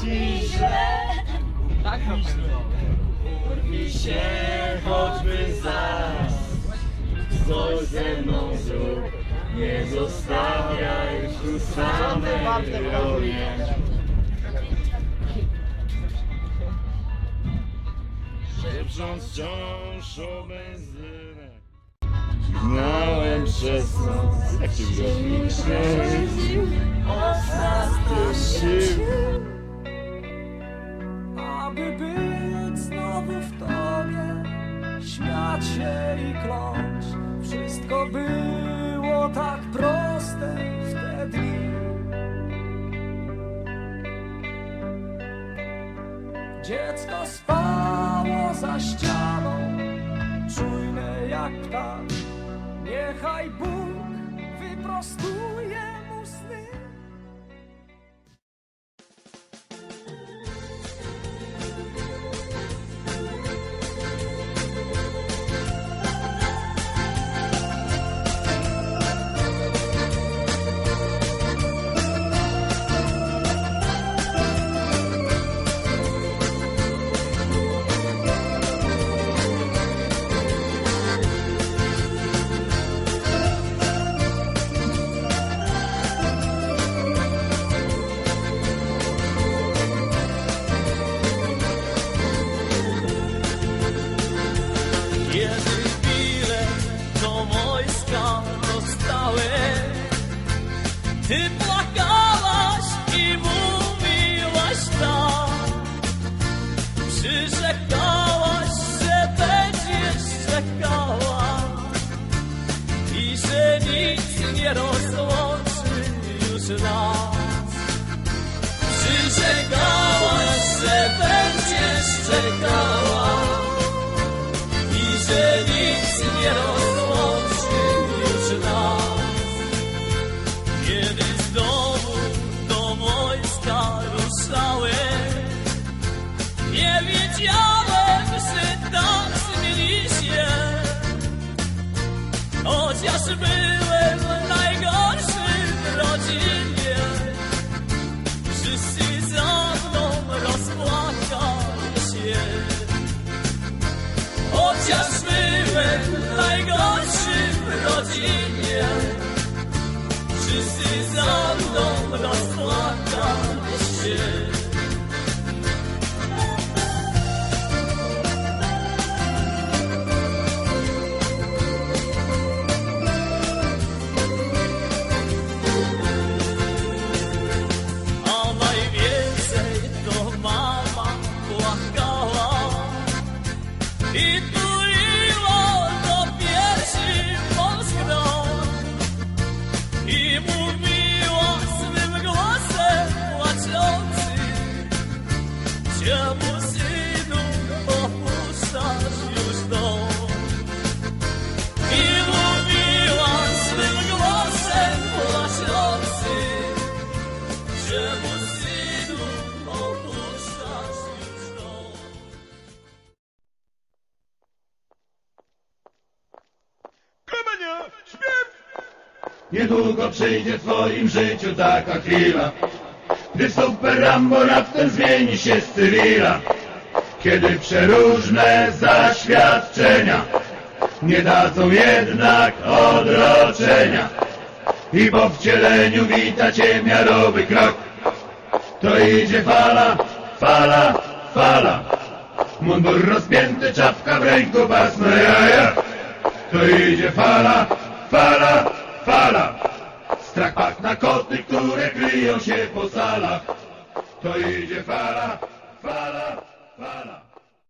ci źle Tak I się. Choćby zaraz Coś ze mną zrób? Nie zostawiaj tu samej ronie Szepcząc wciąż o benzynę Znałem przez noc. Jak ci Ostatnie sił Aby być znowu w tobie Śmiać się i kląć. Wszystko było tak proste wtedy. Dziecko spało za ścianą Czujne jak ptak. Niechaj Bóg wyprostuje Kiedy bilet do wojska dostałem, ty płakałaś i mówiłaś tak. Przyrzekałaś, że będziesz czekała i że nic nie rozłączy już nas. Przyrzekałaś, że będziesz czekała see. Niedługo przyjdzie w twoim życiu taka chwila Gdy super Rambo raptem zmieni się z cywila Kiedy przeróżne zaświadczenia Nie dadzą jednak odroczenia. I po wcieleniu wita cię miarowy krok. To idzie fala, fala, fala. Mundur rozpięty, czapka w ręku, pasmo jaja To idzie fala, fala, fala Strach pak na koty, które kryją się po salach. To idzie fala, fala, fala